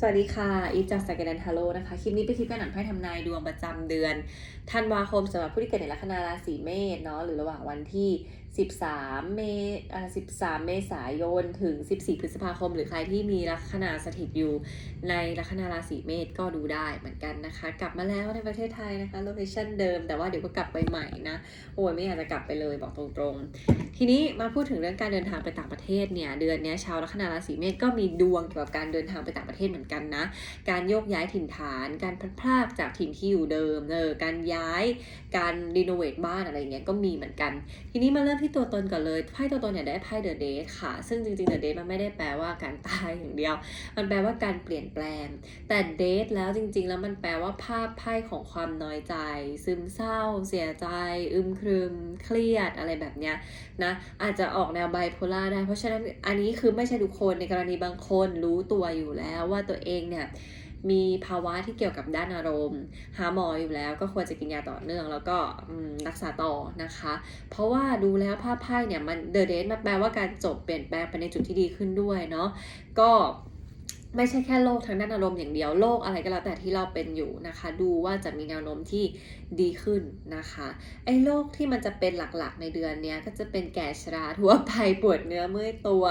สวัสดีค่ะ อีฟจากสแกนทาโร่นะคะ คลิปนี้เป็นคลิปการอ่านไพ่ทำนายดวงประจำเดือนธันวาคมสำหรับผู้ที่เกิดในลัคนาราศีเมษเนาะหรือระหว่างวันที่ 13 เมษอ่า13 เมษายน ถึง 14 พฤษภาคม หรือใครที่มีลัคนาสถิตอยู่ในลัคนาราศีเมษก็ดูได้เหมือนกันนะคะ กลับมาแล้วในประเทศไทยนะคะโลเคชั่นเดิม แต่ว่าเดี๋ยวก็กลับไปใหม่นะ โอ้ยไม่อยากจะกลับไปเลยบอกตรงๆ ทีนี้มาพูดถึงเรื่องการเดินทางไปต่างประเทศเนี่ย เดือนนี้ชาวลัคนาราศีเมษก็มีดวงเกี่ยวกับการเดินทางไปต่างประเทศเหมือนกันนะ การโยกย้ายถิ่นฐาน การพลัดพรากจากถิ่นที่อยู่เดิมเออการย้าย การรีโนเวทบ้านอะไรอย่างเงี้ยก็มีเหมือนกัน ทีนี้มาเริ่มที่ตัวตนก่อนเลยไพ่ตัวตนเนี่ยได้ไพ่เดอะเดทค่ะ ซึ่งจริงๆเดอะเดทมันไม่ได้แปลว่าการตายอย่างเดียว มันแปลว่าการเปลี่ยนแปลง แต่เดทแล้วจริง ๆ แล้วมันแปลว่าภาพไพ่ของความน้อยใจ ซึมเศร้า เสียใจ อึมครึม เครียดอะไรแบบเนี้ยนะอาจจะออกแนวไบโพล่าได้ เพราะฉะนั้นอันนี้คือไม่ใช่ทุกคนในกรณีบางคนรู้ตัวอยู่แล้วว่าตัวเองเนี่ย มีภาวะที่เกี่ยวกับด้านอารมณ์ หาหมออยู่แล้วก็ควรจะกินยาต่อเนื่อง แล้วก็รักษาต่อนะคะ เพราะว่าดูแล้วภาพไพ่เนี่ยมันเดอะเดทมันแปลว่าการจบเปลี่ยนแปลงไปในจุดที่ดีขึ้นด้วยเนาะก็ ไม่ใช่แค่โรคทางด้านอารมณ์อย่างเดียวโรคอะไรก็แล้วแต่ที่เราเป็นอยู่นะคะ ดูว่าจะมีแนวโน้มที่ดีขึ้นนะคะไอ้โรคที่มันจะเป็นหลักๆในเดือนเนี้ยก็จะเป็นแก่ชราทั่วไปปวดเนื้อเมื่อยตัว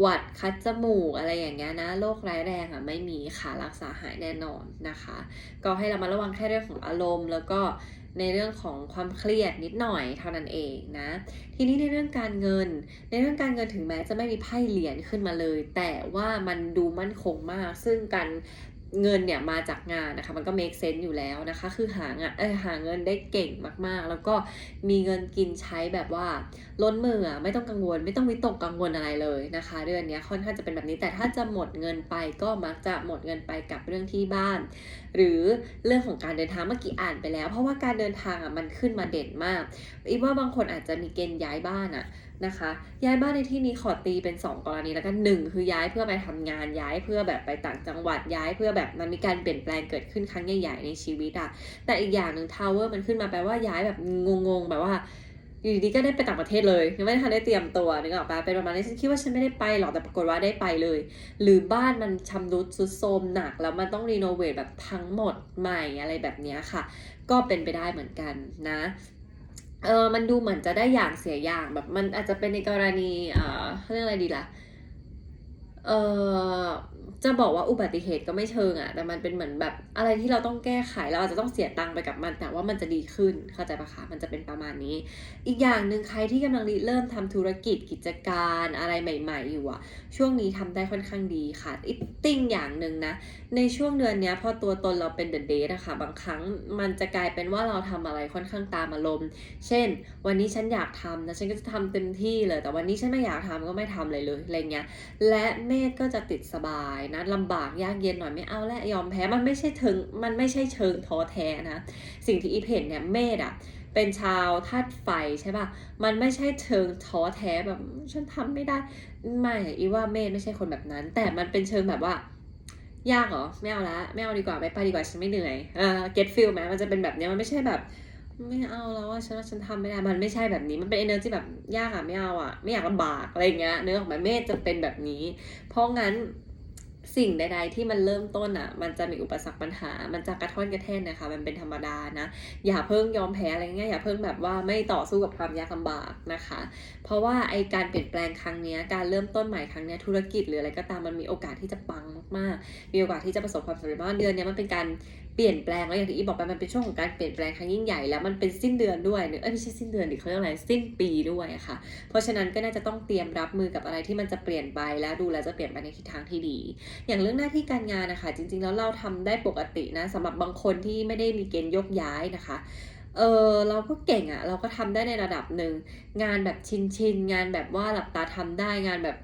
หวัดคัดจมูกอะไรอย่างเงี้ยนะโรคร้ายแรงอะไม่มีค่ะรักษาหายแน่นอนนะคะ ก็ให้เรามาระวังแค่เรื่องของอารมณ์แล้วก็ ในเรื่องของความเครียดนิดหน่อยเท่านั้นเองนะ ทีนี้ในเรื่องการเงิน ในเรื่องการเงินถึงแม้จะไม่มีไพ่เหรียญขึ้นมาเลย แต่ว่ามันดูมั่นคงมาก ซึ่งการ เงินเนี่ยมาจากงานนะคะ มันก็ make sense อยู่แล้วนะคะ คือหางานเออหาเงินได้เก่งมากๆ แล้วก็มีเงินกินใช้แบบว่าล้นมืออะไม่ต้องกังวล ไม่ต้องวิตกกังวลอะไรเลยนะคะ เดือนเนี้ยค่อนข้างจะเป็นแบบนี้แต่ถ้าจะหมดเงินไปก็มักจะหมดเงินไปกับเรื่องที่บ้าน หรือเรื่องของการเดินทางเมื่อกี้อ่านไปแล้ว เพราะว่าการเดินทางอะมันขึ้นมาเด่นมากอีกว่าบางคนอาจจะมีเกณฑ์ย้ายบ้านอะ นะคะ ย้ายบ้านในที่นี้ขอตีเป็น 2 กรณีแล้วกันหนึ่งคือย้ายเพื่อไปทำงานย้ายเพื่อแบบไปต่างจังหวัดย้ายเพื่อแบบมันมีการเปลี่ยนแปลงเกิดขึ้นครั้งใหญ่ๆในชีวิตอะแต่อีกอย่างหนึ่งทาวเวอร์มันขึ้นมาแปลว่าย้ายแบบงงๆแบบว่าอยู่ดีๆก็ได้ไปต่างประเทศเลยยังไม่ทันได้เตรียมตัวนึกออกปะเป็นประมาณนี้ฉันคิดว่าฉันไม่ได้ไปหรอกแต่ปรากฏว่าได้ไปเลย หรือบ้านมันชำรุดทรุดโทรมหนัก แล้วมันต้องรีโนเวทแบบทั้งหมดใหม่อะไรแบบนี้ค่ะ ก็เป็นไปได้เหมือนกันนะ เออมันดูเหมือนจะได้อย่างเสียอย่างแบบมันอาจจะเป็นในกรณีเอ่อเรื่องอะไรดีล่ะ เออจะบอกว่าอุบัติเหตุก็ไม่เชิงอะแต่มันเป็นเหมือนแบบอะไรที่เราต้องแก้ไขเราอาจจะต้องเสียตังค์ไปกับมัน แต่ว่ามันจะดีขึ้นเข้าใจปะคะมันจะเป็นประมาณนี้ อีกอย่างหนึ่งใครที่กำลังเริ่มทำธุรกิจกิจการอะไรใหม่ ๆ อยู่อะช่วงนี้ทำได้ค่อนข้างดีค่ะอีกติ้งอย่างหนึ่งนะ ในช่วงเดือนนี้พอตัวตนเราเป็นเดอะเดทอะค่ะบางครั้งมันจะกลายเป็นว่าเราทำอะไรค่อนข้างตามอารมณ์ เช่น วันนี้ฉันอยากทำนะฉันก็จะทำเต็มที่เลย แต่วันนี้ฉันไม่อยากทำก็ไม่ทำเลยเลยอะไรเงี้ยและมษก็จะติดสบายนะลำบากยากเย็นหน่อยไม่เอาและยอมแพ้มันไม่ใช่เชิงมันไม่ใช่เชิงท้อแท้นะสิ่งที่อีเพนเนี่ยเมษอะเป็นชาวธาตุไฟใช่ปะมันไม่ใช่เชิงท้อแท้แบบฉันทำไม่ได้ ไม่อีว่าเมษไม่ใช่คนแบบนั้น แต่มันเป็นเชิงแบบว่า ยากเหรอไม่เอาละไม่เอาดีกว่าไม่ไปดีกว่าฉันไม่เหนื่อยเออ get feel ไหมมันจะเป็นแบบเนี้ยมันไม่ใช่แบบ ไม่เอาแล้วว่าฉันว่าฉันทำไม่ได้ มันไม่ใช่แบบนี้ มันเป็น energy แบบยากอะไม่เอาอะไม่อยากลำบากอะไรเงี้ย เนื้อของมันเมธจะเป็นแบบนี้ เพราะงั้นสิ่งใด ๆ ที่มันเริ่มต้นอะ มันจะมีอุปสรรคปัญหา มันจะกระท่อนกระแท่นนะคะ มันเป็นธรรมดานะ อย่าเพิ่งยอมแพ้อะไรเงี้ย อย่าเพิ่งแบบว่าไม่ต่อสู้กับความยากลำบากนะคะ เพราะว่าไอการเปลี่ยนแปลงครั้งนี้การเริ่มต้นใหม่ครั้งนี้ธุรกิจหรืออะไรก็ตาม มันมีโอกาสที่จะปังมากๆ มีโอกาสที่จะประสบความสำเร็จมากเดือนนี้มันเป็นการ เปลี่ยนแปลงแล้วอย่างที่อีบอกไปมันเป็นช่วงของการเปลี่ยนแปลงครั้งยิ่งใหญ่แล้วมันเป็นสิ้นเดือนด้วยเนอะเอ้ยไม่ใช่สิ้นเดือนดิเขาเรียกอะไรสิ้นปีด้วยค่ะ เพราะฉะนั้นก็น่าจะต้องเตรียมรับมือกับอะไรที่มันจะเปลี่ยนไปแล้วดูแลจะเปลี่ยนไปในทิศทางที่ดี อย่างเรื่องหน้าที่การงานนะคะจริง ๆ แล้วเราทำได้ปกตินะสำหรับบางคนที่ไม่ได้มีเกณฑ์ยกย้ายนะคะเออเราก็เก่งอะเราก็ทำได้ในระดับหนึ่ง งานแบบชินชินๆงานแบบว่าหลับตาทำได้งานแบบ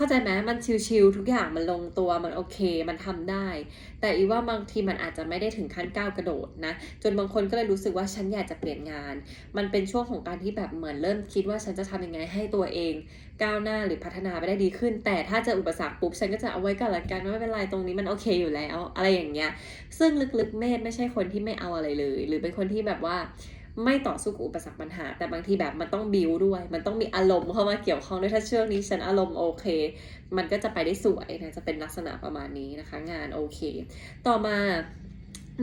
เข้าใจไหมมันชิวๆทุกอย่างมันลงตัวมันโอเค มันทำได้ แต่อีว่าบางทีมันอาจจะไม่ได้ถึงขั้นก้าวกระโดดนะ จนบางคนก็เลยรู้สึกว่าฉันอยากจะเปลี่ยนงาน มันเป็นช่วงของการที่แบบเหมือนเริ่มคิดว่าฉันจะทำยังไงให้ตัวเอง ก้าวหน้าหรือพัฒนาไปได้ดีขึ้น แต่ถ้าเจออุปสรรคปุ๊บฉันก็จะเอาไว้ก่อนละกันไม่เป็นไรตรงนี้มันโอเคอยู่แล้ว อะไรอย่างเงี้ย ซึ่งลึกๆเมธไม่ใช่คนที่ไม่เอาอะไรเลย หรือเป็นคนที่แบบว่า ไม่ต่อสู้กับอุปสรรคปัญหา แต่บางทีแบบมันต้องบิวด้วย มันต้องมีอารมณ์เข้ามาเกี่ยวข้องด้วยถ้าเช่องนี้ฉันอารมณ์โอเค มันก็จะไปได้สวยนะจะเป็นลักษณะประมาณนี้นะคะ งานโอเค ต่อมา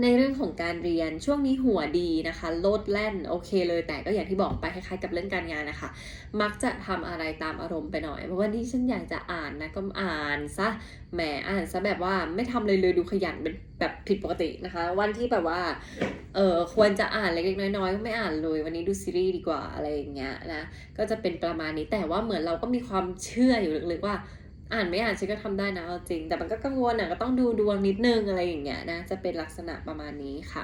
ในเรื่องของการเรียนช่วงนี้หัวดีนะคะ โลดแล่นโอเคเลย แต่ก็อย่างที่บอกไปคล้ายๆกับเรื่องการงานนะคะ มักจะทำอะไรตามอารมณ์ไปหน่อยเพราะวันนี้ฉันอยากจะอ่านนะก็อ่านซะแหมอ่านซะแบบว่าไม่ทำเลยเลยดูขยันเป็นแบบผิดปกตินะคะ วันที่แบบว่าเออควรจะอ่านเล็กๆน้อยๆก็ไม่อ่านเลย วันนี้ดูซีรีส์ดีกว่าอะไรอย่างเงี้ยนะก็จะเป็นประมาณนี้แต่ว่าเหมือนเราก็มีความเชื่ออยู่ลึกๆว่า อ่านไม่อ่านฉันก็ทำได้นะเอาจริง แต่มันก็กังวลอะก็ต้องดูดวงนิดนึงอะไรอย่างเงี้ยนะจะเป็นลักษณะประมาณนี้ค่ะ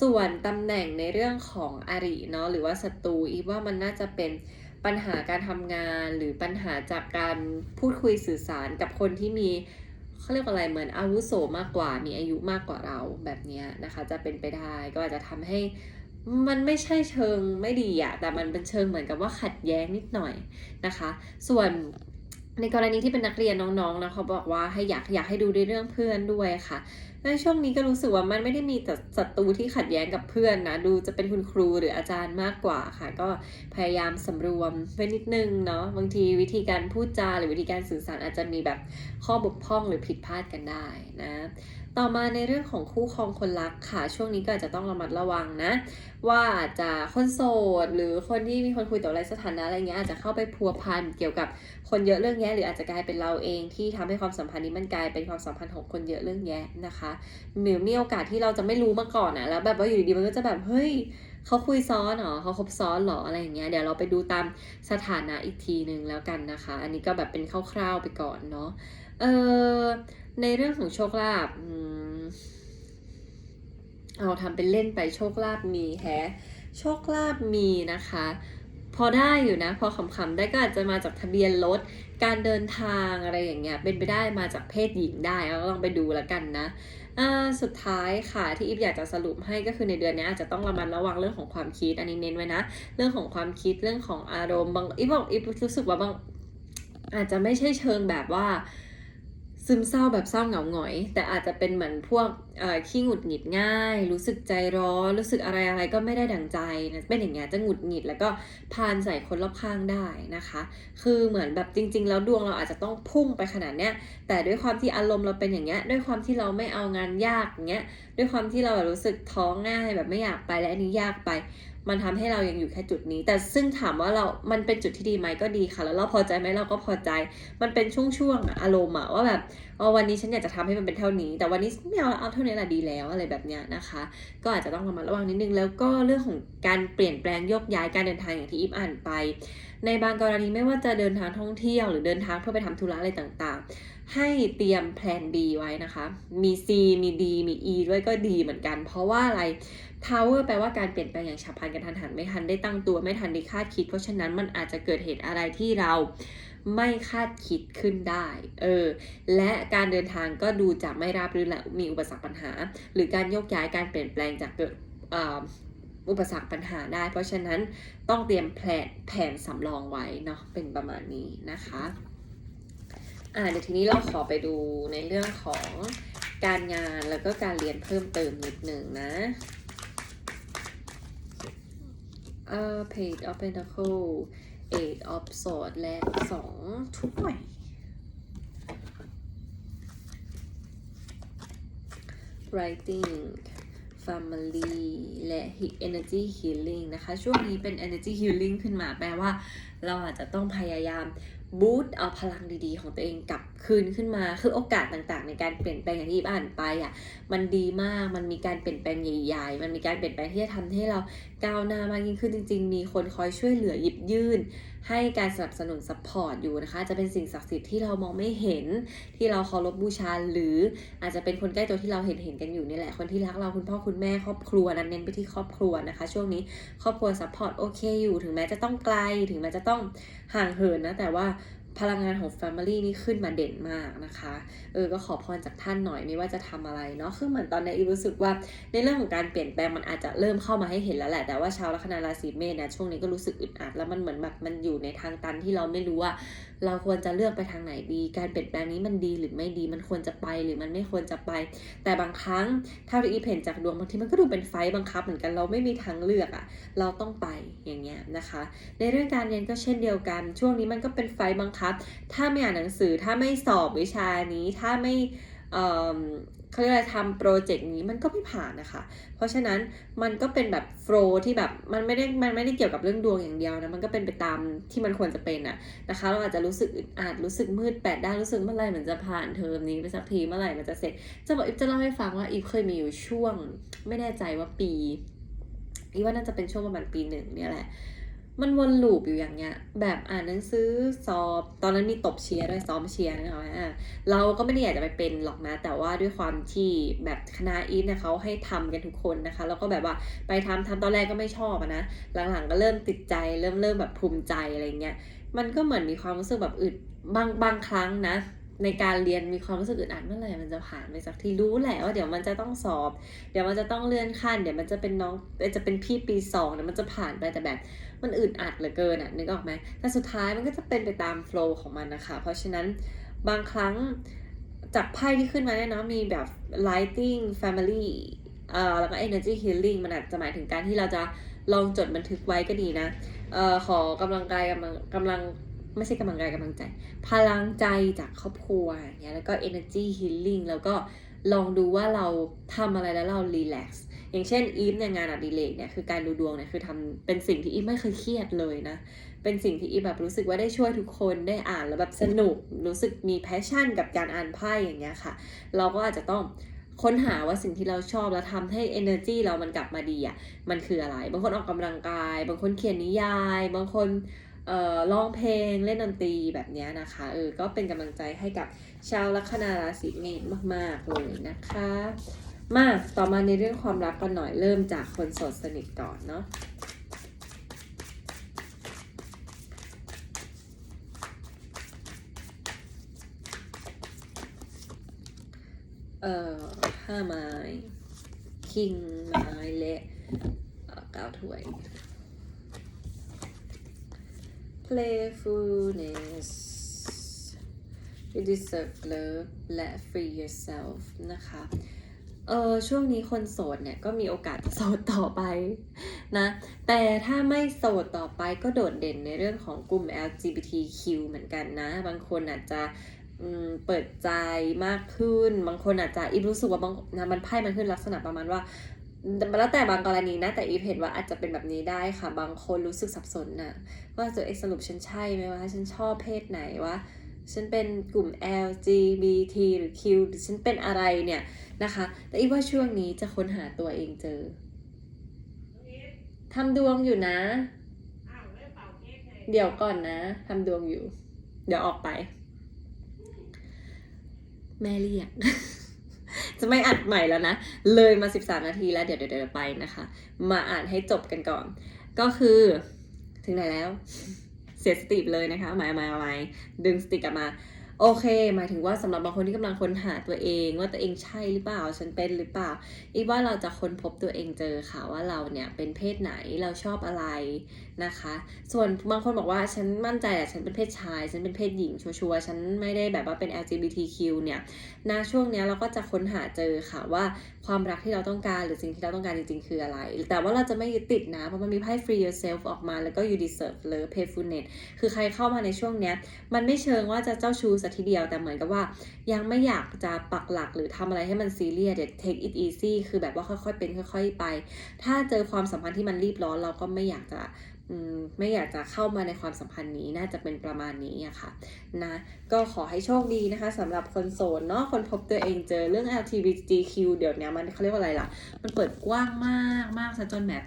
ส่วนตำแหน่งในเรื่องของอริเนาะหรือว่าศัตรูอีว่ามันน่าจะเป็นปัญหาการทำงานหรือปัญหาจากการพูดคุยสื่อสารกับคนที่มีเขาเรียกอะไรเหมือนอาวุโสมากกว่ามีอายุมากกว่าเราแบบเนี้ยนะคะ จะเป็นไปได้ก็อาจจะทำให้มันไม่ใช่เชิงไม่ดีอะแต่มันเป็นเชิงเหมือนกับว่าขัดแย้งนิดหน่อยนะคะ ส่วน ในกรณีที่เป็นนักเรียนน้องๆนะเขาบอกว่าให้อยากอยากให้ดูในเรื่องเพื่อนด้วยค่ะในช่วงนี้ก็รู้สึกว่ามันไม่ได้มีแต่ศัตรูที่ขัดแย้งกับเพื่อนนะดูจะเป็นคุณครูหรืออาจารย์มากกว่าค่ะ ก็พยายามสำรวมไว้นิดนึงเนาะบางทีวิธีการพูดจาหรือวิธีการสื่อสารอาจจะมีแบบข้อบกพร่องหรือผิดพลาดกันได้นะ ต่อมาในเรื่องของคู่ครองคนรักค่ะ ช่วงนี้ก็อาจจะต้องระมัดระวังนะ ว่าอาจจะคนโสด หรือคนที่มีคนคุยแต่ไรสถานะอะไรเงี้ยอาจจะเข้าไปพัวพันเกี่ยวกับคนเยอะเรื่องแยะหรืออาจจะกลายเป็นเราเองที่ทำให้ความสัมพันธ์นี้มันกลายเป็นความสัมพันธ์ของคนเยอะเรื่องแยะนะคะหรือมีโอกาสที่เราจะไม่รู้มาก่อนนะแล้วแบบว่าอยู่ดีๆมันก็จะแบบเฮ้ยเขาคุยซ้อนเหรอเขาคบซ้อนเหรออะไรอย่างเงี้ยเดี๋ยวเราไปดูตามสถานะอีกทีหนึ่งแล้วกันนะคะ อันนี้ก็แบบเป็นคร่าวๆไปก่อนเนาะเออ ในเรื่องของโชคลาภเอาทำเป็นเล่นไปโชคลาภมีแฮโชคลาภมีนะคะ พอได้อยู่นะ พอขำๆได้ก็อาจจะมาจากทะเบียนรถการเดินทางอะไรอย่างเงี้ยเป็นไปได้มาจากเพศหญิงได้เราลองไปดูแล้วกันนะสุดท้ายค่ะที่อีฟอยากจะสรุปให้ก็คือในเดือนนี้อาจจะต้องระมัดระวังเรื่องของความคิด อันนี้เน้นไว้นะ เรื่องของความคิดเรื่องของอารมณ์บางอีฟบอกอีฟรู้สึกว่าบางอาจจะไม่ใช่เชิงแบบว่า ซึมเศร้าแบบเศร้าเหงาหงอย แต่อาจจะเป็นเหมือนพวกขี้หงุดหงิดง่าย รู้สึกใจร้อน รู้สึกอะไรอะไรก็ไม่ได้ดังใจนะเป็นอย่างเงี้ยจะหงุดหงิดแล้วก็พานใส่คนรอบข้างได้นะคะ คือเหมือนแบบจริง ๆ แล้วดวงเราอาจจะต้องพุ่งไปขนาดเนี้ยแต่ด้วยความที่อารมณ์เราเป็นอย่างเงี้ยด้วยความที่เราไม่เอางานยากอย่างเงี้ยด้วยความที่เราแบบรู้สึกท้องง่ายแบบไม่อยากไปและอันนี้ยากไป มันทำให้เรายังอยู่แค่จุดนี้ แต่ซึ่งถามว่าเรา มันเป็นจุดที่ดีไหมก็ดีค่ะ แล้วเราพอใจไหมเราก็พอใจ มันเป็นช่วงๆอะอารมณ์อะว่าแบบวันนี้ฉันอยากจะทำให้มันเป็นเท่านี้ แต่วันนี้ไม่เอาเอาเท่านี้แหละดีแล้วอะไรแบบเนี้ยนะคะ ก็อาจจะต้องระมัดระวังนิดนึง แล้วก็เรื่องของการเปลี่ยนแปลงโยกย้ายการเดินทางอย่างที่อีฟอ่านไป ในบางกรณีไม่ว่าจะเดินทางท่องเที่ยวหรือเดินทางเพื่อไปทำธุระอะไรต่างๆ ให้เตรียมแผน B ไว้นะคะ มี C มี D มี E ด้วยก็ดีเหมือนกัน เพราะว่าอะไร Tower แปลว่าการเปลี่ยนแปลงอย่างฉับพลันกระทันหันไม่ทันได้ตั้งตัวไม่ทันได้คาดคิด เพราะฉะนั้นมันอาจจะเกิดเหตุอะไรที่เราไม่คาดคิดขึ้นได้ เออ และการเดินทางก็ดูจะไม่ราบรื่นและมีอุปสรรคปัญหา หรือการโยกย้ายการเปลี่ยนแปลงจากเกิดอุปสรรคปัญหาได้ เพราะฉะนั้นต้องเตรียมแผนแผนสำรองไว้เนาะ เป็นประมาณนี้นะคะ อ่า เดี๋ยวทีนี้เราขอไปดูในเรื่องของการงานแล้วก็การเรียนเพิ่มเติมนิดหนึ่งนะ เอ่อ page of pentacle eight of sword และสองถ้วย writing family และ energy healing นะคะ ช่วงนี้เป็น energy healing ขึ้นมาแปลว่า เราอาจจะต้องพยายามบูตเอาพลังดีๆ ของตัวเองกลับ คืนขึ้นมาคือโอกาสต่างๆ ในการเปลี่ยนแปลงอย่างที่อ่านไปอะมันดีมากมันมีการเปลี่ยนแปลงใหญ่ๆ มันมีการเปลี่ยนแปลงที่จะทำให้เราก้าวหน้ามากยิ่งขึ้นจริง ๆ มีคนคอยช่วยเหลือหยิบยื่น ให้การสนับสนุนซัพพอร์ตอยู่นะคะ จะเป็นสิ่งศักดิ์สิทธิ์ที่เรามองไม่เห็นที่เราเคารพบูชาหรืออาจจะเป็นคนใกล้ตัวที่เราเห็นเห็นๆกันอยู่นี่แหละคนที่รักเราคุณพ่อคุณแม่ครอบครัวนั้นเน้นไปที่ครอบครัวนะคะ ช่วงนี้ครอบครัวซัพพอร์ตโอเคอยู่ ถึงแม้จะต้องไกลถึงแม้จะต้องห่างเหินนะแต่ว่า พลังงานของ Family นี่ขึ้นมาเด่นมากนะคะเออก็ขอพรจากท่านหน่อยไม่ว่าจะทำอะไรเนาะคือเหมือนตอนนี้อีรู้สึกว่าในเรื่องของการเปลี่ยนแปลงมันอาจจะเริ่มเข้ามาให้เห็นแล้วแหละแต่ว่าชาวลัคนาราศีเมษนะช่วงนี้ก็รู้สึกอึดอัดแล้วมันเหมือนแบบมันอยู่ในทางตันที่เราไม่รู้ว่าเราควรจะเลือกไปทางไหนดี การเปลี่ยนแปลงนี้มันดีหรือไม่ดี มันควรจะไปหรือมันไม่ควรจะไป แต่บางครั้งถ้าที่อีเพนจากดวงบางทีมันก็ดูเป็นไฟบังคับเหมือนกัน เราไม่มีทางเลือกอะเราต้องไปอย่างเงี้ยนะคะ ในเรื่องการเรียนก็เช่นเดียวกัน ช่วงนี้มันก็เป็นไฟบังคับ ถ้าไม่อ่านหนังสือ ถ้าไม่สอบวิชานี้ ถ้าไม่ เขาเรียกอะไรทำโปรเจกต์นี้มันก็ไม่ผ่านนะคะ เพราะฉะนั้นมันก็เป็นแบบโฟลที่แบบมันไม่ได้มันไม่ได้เกี่ยวกับเรื่องดวงอย่างเดียวนะมันก็เป็นไปตามที่มันควรจะเป็นอะนะคะ เราอาจจะรู้สึกอึดอัดรู้สึกมืดแปดด้านรู้สึกเมื่อไหร่มันจะผ่านเทอมนี้ไปสักทีเมื่อไหร่มันจะเสร็จ จะบอกอีฟจะเล่าให้ฟังว่าอีฟเคยมีอยู่ช่วง ไม่แน่ใจว่าปีอีฟว่าน่าจะเป็นช่วงประมาณปีหนึ่งเนี่ยแหละ มันวนลูปอยู่อย่างเงี้ย แบบอ่านหนังสือสอบ ตอนนั้นมีตบเชียร์ด้วยซ้อมเชียร์นะคะอ่าเราก็ไม่ได้อยากจะไปเป็นหรอกนะ แต่ว่าด้วยความที่แบบคณะอีฟเนี่ยเขาให้ทำกันทุกคนนะคะ แล้วก็แบบว่าไปทำทำตอนแรกก็ไม่ชอบนะ หลังๆก็เริ่มติดใจ เริ่มเริ่มแบบภูมิใจอะไรเงี้ย มันก็เหมือนมีความรู้สึกแบบอึดบางบางครั้งนะ ในการเรียนมีความรู้สึกอึดอัดเมื่อไหร่มันจะผ่านไปสักทีรู้แหละว่าเดี๋ยวมันจะต้องสอบ เดี๋ยวมันจะต้องเลื่อนขั้น เดี๋ยวมันจะเป็นน้องจะเป็นพี่ปีสองเดี๋ยวมันจะผ่านไปแต่แบบ มันอึดอัดเหลือเกินอะนึกออกไหมแต่สุดท้ายมันก็จะเป็นไปตามโฟล์ของมันนะคะ เพราะฉะนั้นบางครั้งจากไพ่ที่ขึ้นมาเนี่ยเนาะมีแบบ lighting family เอ่อแล้วก็ energy healing มันอาจจะหมายถึงการที่เราจะลองจดบันทึกไว้ก็ดีนะเอ่อขอกำลังกายกำลังกำลัง ไม่ใช่กำลังกายกำลังใจ พลังใจจากครอบครัวอย่างเงี้ยแล้วก็ energy healing แล้วก็ลองดูว่าเราทำอะไรแล้วเรา relax อย่างเช่นอีฟในยงานอดิเรกเนี่ยคือการดูดวงเนี่ยคือทำเป็นสิ่งที่อีฟไม่เคยเครียดเลยนะเป็นสิ่งที่อีฟแบบรู้สึกว่าได้ช่วยทุกคนได้อ่านแล้วแบบสนุกรู้สึกมีแพชชั่นกับการอ่านไพ่อย่างเงี้ยค่ะ เราก็อาจจะต้องค้นหาว่าสิ่งที่เราชอบแล้วทำให้ energy เรามันกลับมาดีอะมันคืออะไร บางคนออกกำลังกาย บางคนเขียนนิยาย บางคน เอ่อร้องเพลงเล่นดนตรีแบบนี้นะคะเออก็เป็นกำลังใจให้กับชาวลัคนาราศีเมษมาก ๆ เลยนะคะ มาต่อมาในเรื่องความรักกันหน่อยเริ่มจากคนโสดสนิทก่อนเนาะเอ่อห้าไม้คิงไม้และเก้าถ้วย playfulness you deserve love และ free yourself นะคะเออช่วงนี้คนโสดเนี่ยก็มีโอกาสโสดต่อไปนะแต่ถ้าไม่โสดต่อไปก็โดดเด่นในเรื่องของกลุ่ม LGBTQ เหมือนกันนะ บางคนอาจจะเปิดใจมากขึ้น บางคนอาจจะอีรู้สึกว่าบางนะมันไพ่มันขึ้นลักษณะประมาณว่า แล้วแต่บางกรณีนะ แต่อีฟเห็นว่าอาจจะเป็นแบบนี้ได้ค่ะ บางคนรู้สึกสับสนน่ะว่าจะเอกสรุปฉันใช่ไหมวะฉันชอบเพศไหนวะฉันเป็นกลุ่ม LGBT หรือ Q หรือฉันเป็นอะไรเนี่ยนะคะ แต่อีฟว่าช่วงนี้จะค้นหาตัวเองเจอทำดวงอยู่นะ เดี๋ยวก่อนนะทำดวงอยู่ เดี๋ยวออกไป แม่เรียก จะไม่อัดใหม่แล้วนะ เลยมา 13 นาทีแล้วเดี๋ยวเดี๋ยวไปนะคะ มาอ่านให้จบกันก่อน ก็คือถึงไหนแล้ว เสียสติเลยนะคะหมายหมายหมายดึงสติกลับมา โอเค หมายถึงว่าสำหรับบางคนที่กำลังค้นหาตัวเอง ว่าตัวเองใช่หรือเปล่า ฉันเป็นหรือเปล่า อีกว่าเราจะค้นพบตัวเองเจอค่ะว่าเราเนี่ยเป็นเพศไหนเราชอบอะไรนะคะ ส่วนบางคนบอกว่าฉันมั่นใจแหละฉันเป็นเพศชาย ฉันเป็นเพศหญิงชัวร์ๆฉันไม่ได้แบบว่าเป็น LGBTQ เนี่ยนะช่วงเนี้ยเราก็จะค้นหาเจอค่ะว่าความรักที่เราต้องการหรือสิ่งที่เราต้องการจริงๆ คืออะไร แต่ว่าเราจะไม่ยึดติดนะ เพราะมันมีไพ่ free yourself ออกมาแล้วก็ you deserve love playfulness คือใครเข้ามาในช่วงเนี้ยมันไม่เชิงว่าจะเจ้าชู้สักทีเดียว แต่เหมือนกับว่า ยังไม่อยากจะปักหลักหรือทำอะไรให้มันซีเรียสเดี๋ยว take it easy คือแบบว่าค่อยๆเป็นค่อย ๆ ไป ถ้าเจอความสัมพันธ์ที่มันรีบร้อนเราก็ไม่อยากจะไม่อยากจะเข้ามาในความสัมพันธ์นี้น่าจะเป็นประมาณนี้อะค่ะนะก็ขอให้โชคดีนะคะสำหรับคนโสดเนาะคนพบตัวเองเจอเรื่อง LGBTQ เดี๋ยวนี้มันเขาเรียกว่าอะไรล่ะ มันเปิดกว้างมากมากซะจนแบบ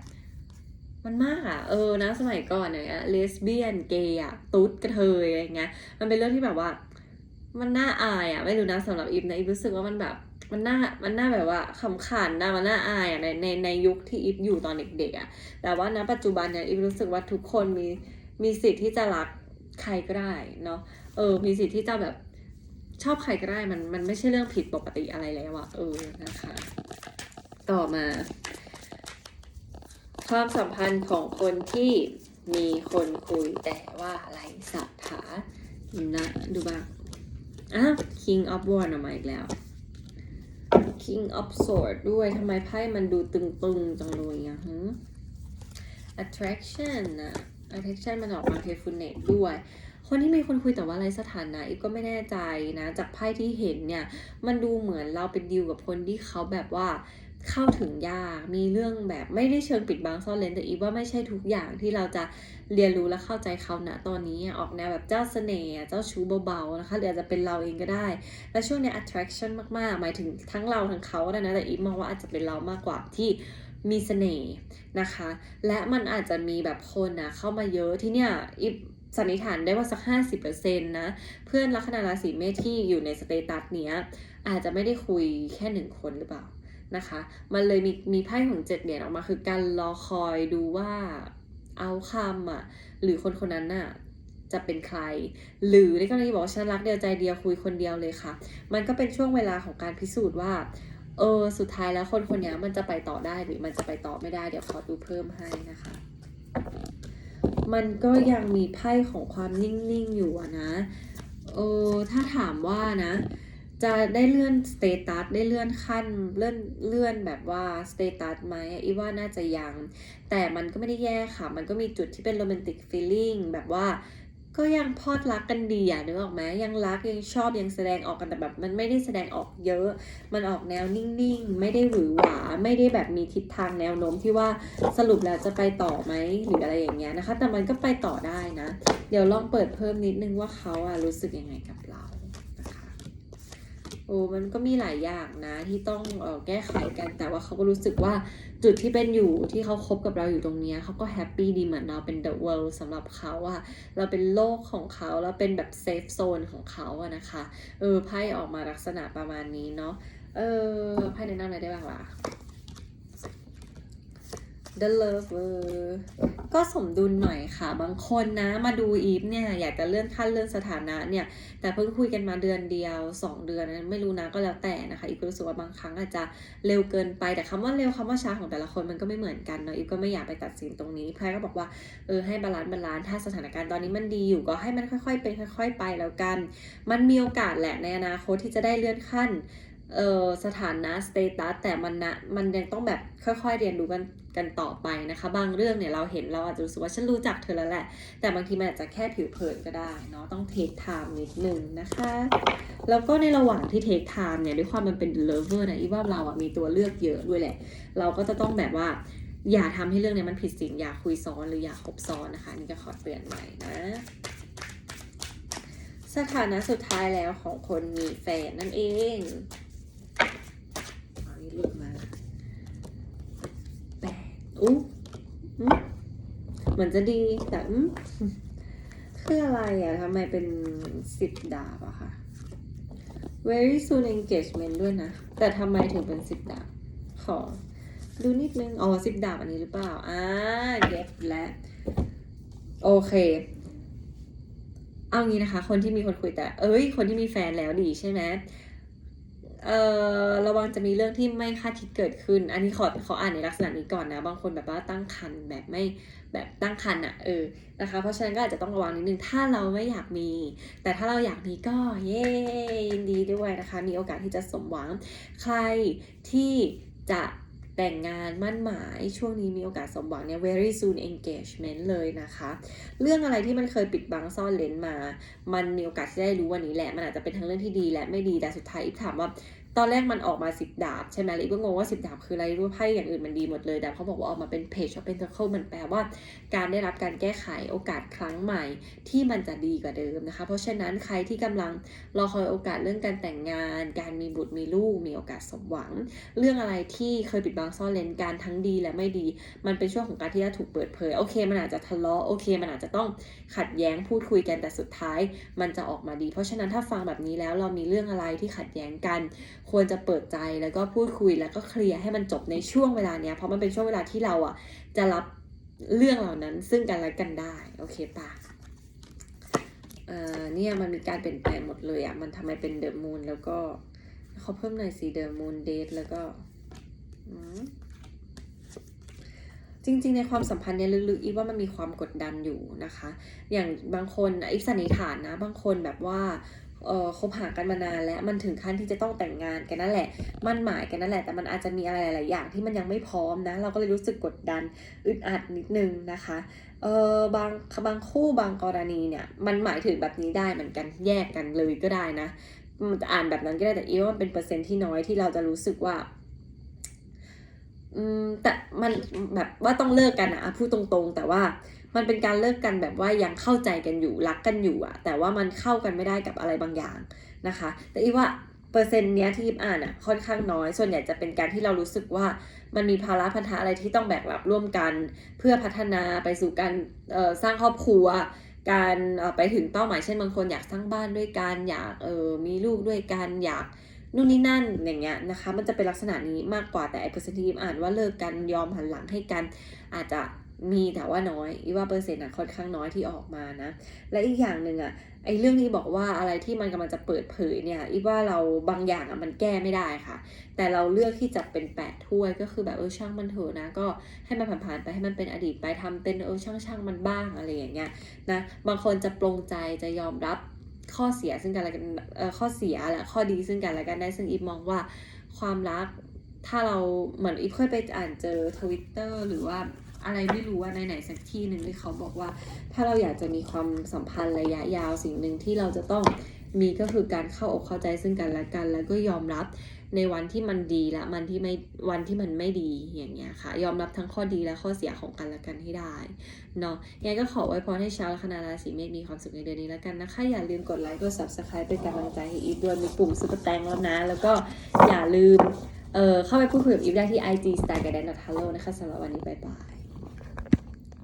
มันมากอะเออนะสมัยก่อนเนี่ยเลสเบี้ยนเกย์อะตุ๊ดกระเทยอะไรเงี้ยมันเป็นเรื่องที่แบบว่า มันน่าอายอะไม่รู้นะสำหรับอีฟนะอีฟรู้สึกว่ามันแบบ มันน่ามันน่าแบบว่าขำขันนะมันน่าอายอะในในในยุคที่อีฟอยู่ตอนเด็กๆอะแต่ว่าณปัจจุบันเนี่ยอีฟรู้สึกว่าทุกคนมีมีสิทธิ์ที่จะรักใครก็ได้เนาะเออ มีสิทธิ์ที่จะแบบชอบใครก็ได้มันมันไม่ใช่เรื่องผิดปกติอะไรแล้วอะเออนะคะ ต่อมา ความสัมพันธ์ของคนที่มีคนคุยแต่ว่าไร้ศรัทธานะดูบ้าง อะ King of w a n d ออกมาอีกแล้ว King of Sword ด้วยทำไมไพ่มันดูตึงๆจังเลยอะฮะ attraction นะ attraction มันออกมา carefulness ด้วย คนที่มีคนคุยแต่ว่าไรสถานะอีกก็ไม่แน่ใจนะ จากไพ่ที่เห็นเนี่ย มันดูเหมือนเราเป็นดีลกับคนที่เขาแบบว่า เข้าถึงยากมีเรื่องแบบไม่ได้เชิงปิดบังซ่อนเลนแต่อีว่าไม่ใช่ทุกอย่างที่เราจะเรียนรู้และเข้าใจเขาณตอนนี้ออกแนวแบบเจ้าเสน่ห์เจ้าชู้เบาๆนะคะหรืออาจจะเป็นเราเองก็ได้ และช่วงนี้ attraction มากๆ หมายถึงทั้งเราทั้งเขาได้นะแต่อีฟมองว่าอาจจะเป็นเรามากกว่าที่มีเสน่ห์นะคะ และมันอาจจะมีแบบคนนะเข้ามาเยอะที่เนี่ยอีฟสันนิษฐานได้ว่าสัก 50%นะ เพื่อนลัคนาราศีเมษที่อยู่ในสเตตัสเนี้ย อาจจะไม่ได้คุยแค่หนึ่งคนหรือเปล่า นะคะ มันเลยมีมีไพ่ของเจ็ดเหรียญออกมาคือการรอคอยดูว่าเอาคำอะหรือคนคนนั้นน่ะจะเป็นใคร หรือในกรณีบอกว่าฉันรักเดียวใจเดียวคุยคนเดียวเลยค่ะ มันก็เป็นช่วงเวลาของการพิสูจน์ว่าเออสุดท้ายแล้วคนคนนี้มันจะไปต่อได้หรือมันจะไปต่อไม่ได้ เดี๋ยวขอดูเพิ่มให้นะคะ มันก็ยังมีไพ่ของความนิ่งๆอยู่นะเออถ้าถามว่านะ จะได้เลื่อนสเตตัสได้เลื่อนขั้นเลื่อนเลื่อนแบบว่าสเตตัสไหมอีว่าน่าจะยัง แต่มันก็ไม่ได้แย่ค่ะ มันก็มีจุดที่เป็นโรแมนติกฟีลลิ่งแบบว่าก็ยังพอดรักกันดีอะนึกออกไหมยังรักยังชอบยังแสดงออกกันแต่แบบ มันไม่ได้แสดงออกเยอะ มันออกแนวนิ่งๆ ไม่ได้หวือหวา ไม่ได้แบบมีทิศทางแนวโน้มที่ว่าสรุปแล้วจะไปต่อไหมหรืออะไรอย่างเงี้ยนะคะ แต่มันก็ไปต่อได้นะ เดี๋ยวลองเปิดเพิ่มนิดนึงว่าเขาอะรู้สึกยังไงกับเรา โอ้มันก็มีหลายอย่างนะที่ต้องออแก้ไขกันแต่ว่าเขาก็รู้สึกว่าจุดที่เป็นอยู่ที่เขาคบกับเราอยู่ตรงนี้เขาก็แฮปปี้ดีเหมือนเราเป็น the world สำหรับเขาอะเราเป็นโลกของเขาเราเป็นแบบ safe zone ของเขาอะนะคะเออไพ่ออกมาลักษณะประมาณนี้เนาะเออไพ่แนะนำอะไรได้บ้างล่ะ The Lover ก็สมดุลหน่อยค่ะ บางคนนะมาดูอีฟเนี่ย อยากจะเลื่อนขั้นเลื่อนสถานะเนี่ย แต่เพิ่งคุยกันมาเดือนเดียว 2 เดือนนะไม่รู้นะก็แล้วแต่นะคะอีฟก็รู้สึกว่าบางครั้งอาจจะเร็วเกินไปแต่คำว่าเร็วคำว่าช้าของแต่ละคนมันก็ไม่เหมือนกันเนาะอีฟก็ไม่อยากไปตัดสินตรงนี้ไพ่ก็บอกว่าเออให้บาลานซ์บาลานซ์ถ้าสถานการณ์ตอนนี้มันดีอยู่ก็ให้มันค่อยๆเป็นค่อย ๆ ไปแล้วกัน มันมีโอกาสแหละในอนาคตที่จะได้เลื่อนขั้น เออสถานะสเตตัสแต่มันนะมันยังต้องแบบค่อยๆเรียนรู้กันกันต่อไปนะคะ บางเรื่องเนี่ยเราเห็นเราอาจจะรู้สึกว่าฉันรู้จักเธอแล้วแหละ แต่บางทีมันอาจจะแค่ผิวเผินก็ได้เนาะต้องเทคไทม์นิดนึงนะคะ แล้วก็ในระหว่างที่เทคไทม์เนี่ยด้วยความมันเป็นเลเวอร์นะอีว่าเราอะมีตัวเลือกเยอะด้วยแหละ เราก็จะต้องแบบว่าอย่าทำให้เรื่องเนี้ยมันผิดศีลอย่าคุยซ้อนหรืออย่าคบซ้อนนะคะนี่ก็ขอเตือนใหม่นะสถานะสุดท้ายแล้วของคนมีแฟนนั่นเอง ลุดมาแปดอุ๊อืมเหมือนจะดีแต่อืมคืออะไรอะทำไมเป็นสิบดาบอะคะ very soon engagement ด้วยนะ แต่ทำไมถึงเป็นสิบดาบ ขอดูนิดนึง อ๋อสิบดาบอันนี้หรือเปล่า อ่าเก็บและโอเค เอางี้นะคะ คนที่มีคนคุยแต่ เอ้ย คนที่มีแฟนแล้วดีใช่ไหม เอ่อระวังจะมีเรื่องที่ไม่คาดคิดเกิดขึ้น อันนี้ขอขออ่านในลักษณะนี้ก่อนนะ บางคนแบบว่าตั้งคันแบบไม่แบบตั้งคันอะเออนะคะ เพราะฉะนั้นก็อาจจะต้องระวังนิดนึง ถ้าเราไม่อยากมี แต่ถ้าเราอยากมีก็เย้ยินดีด้วยนะคะ มีโอกาสที่จะสมหวัง ใครที่จะ แต่งงานมั่นหมายช่วงนี้มีโอกาสสมหวังเนี่ย very soon engagement เลยนะคะ เรื่องอะไรที่มันเคยปิดบังซ่อนเลนมา มันมีโอกาสที่ได้รู้วันนี้แหละ มันอาจจะเป็นทั้งเรื่องที่ดีและไม่ดีแต่สุดท้ายอีฟถามว่า ตอนแรกมันออกมาสิบดาบใช่ไหมล้วอีฟก็งงว่าสิบดาบคืออะไรรู้ไพ่อย่างอื่นมันดีหมดเลย แต่เขาบอกว่าออกมาเป็นเพจเป็นเทอร์เคิลมันแปลว่าการได้รับการแก้ไขโอกาสครั้งใหม่ที่มันจะดีกว่าเดิมนะคะ เพราะฉะนั้นใครที่กำลังรอคอยโอกาสเรื่องการแต่งงาน การมีบุตรมีลูกมีโอกาสสมหวัง เรื่องอะไรที่เคยปิดบังซ่อนเลนการทั้งดีและไม่ดี มันเป็นช่วงของการที่จะถูกเปิดเผยโอเค มันอาจจะทะเลาะโอเค มันอาจจะต้องขัดแย้งพูดคุยกันแต่สุดท้าย มันจะออกมาดี เพราะฉะนั้นถ้าฟังแบบนี้แล้วเรามีเรื่องอะไรที่ขัดแย้งกันควรจะเปิดใจแล้วก็พูดคุยแล้วก็เคลียร์ให้มันจบในช่วงเวลาเนี้ยเพราะมันเป็นช่วงเวลาที่เราอะจะรับเรื่องเหล่านั้นซึ่งกันและกันได้โอเคปะเอ่าเนี่ยมันมีการเปลี่ยนแปลงหมดเลยอะมันทำไมเป็นเดอะมูนแล้วก็เขาเพิ่มหน่อยสิเดอะมูนเดทแล้วก็จริงๆ ในความสัมพันธ์เนี่ยลึกๆอีว่ามันมีความกดดันอยู่นะคะ อย่างบางคนอีสันนิษฐานนะ บางคนแบบว่า เออคบหากันมานานแล้วมันถึงขั้นที่จะต้องแต่งงานกันนั่นแหละ มั่นหมายกันนั่นแหละ แต่มันอาจจะมีอะไรหลาย ๆ อย่างที่มันยังไม่พร้อมนะ เราก็เลยรู้สึกกดดันอึดอัดนิดนึงนะคะเออบางบางคู่บางกรณีเนี่ย มันหมายถึงแบบนี้ได้เหมือนกันแยกกันเลยก็ได้นะมันจะอ่านแบบนั้นก็ได้แต่อีว่ามันเป็นเปอร์เซ็นต์ที่น้อยที่เราจะรู้สึกว่าอืมแต่มันแบบว่าต้องเลิกกันอะพูดตรงๆ แต่ว่า มันเป็นการเลิกกันแบบว่ายังเข้าใจกันอยู่รักกันอยู่อะแต่ว่ามันเข้ากันไม่ได้กับอะไรบางอย่างนะคะ แต่อีว่าเปอร์เซ็นต์เนี้ยที่อีฟอ่านอะค่อนข้างน้อย ส่วนใหญ่จะเป็นการที่เรารู้สึกว่ามันมีภาระพันธะอะไรที่ต้องแบกรับร่วมกัน เพื่อพัฒนาไปสู่การสร้างครอบครัว การไปถึงเป้าหมายเช่นบางคนอยากสร้างบ้านด้วยกันอยากเออมีลูกด้วยกันอยากนู่นนี่นั่นอย่างเงี้ยนะคะ มันจะเป็นลักษณะนี้มากกว่าแต่ไอ้เปอร์เซ็นต์ที่อีฟอ่านว่าเลิกกันยอมหันหลังให้กันอาจจะ มีแต่ว่าน้อยอีฟว่าเปอร์เซ็นต์อะค่อนข้างน้อยที่ออกมานะ และอีกอย่างหนึ่งอะไอ้เรื่องที่บอกว่าอะไรที่มันกำลังจะเปิดเผยเนี่ยอีฟว่าเราบางอย่างอะมันแก้ไม่ได้ค่ะ แต่เราเลือกที่จะเป็นแปะถ้วยก็คือแบบเออช่างมันเถอะนะ ก็ให้มันผ่านๆไปให้มันเป็นอดีตไปทำเป็นเออช่างช่างๆมันบ้างอะไรอย่างเงี้ยนะบางคนจะปรงใจจะยอมรับข้อเสียซึ่งกันและกันเออข้อเสียและข้อดีซึ่งกันและกันได้ซึ่งอีฟมองว่าความรักถ้าเราเหมือนอีฟเคยไปอ่านเจอทวิตเตอร์หรือว่า อะไรไม่รู้ว่าในไหนสักที่หนึ่งที่เขาบอกว่า ถ้าเราอยากจะมีความสัมพันธ์ระยะยาวสิ่งหนึ่งที่เราจะต้องมีก็คือการเข้าอกเข้าใจซึ่งกันและกัน แล้วก็ยอมรับในวันที่มันดีและมันที่ไม่วันที่มันไม่ดีอย่างเงี้ยค่ะ ยอมรับทั้งข้อดีและข้อเสียของกันและกันให้ได้เนาะยังก็ขอไว้พรให้ชาวลัคนาราศีเมษมีความสุขในเดือนนี้แล้วกันนะคะอย่าลืมกดไลค์กด subscribe เป็นกำลังใจให้อีฟด้วยมีปุ่มซุปเปอร์แตงแล้วนะ แล้วก็อย่าลืมเออเข้าไปพูดคุยกับอีฟได้ที่ IG s t y l e g a r d e n h e l l o นะคะสำหรับวันนี้บ๊ายบาย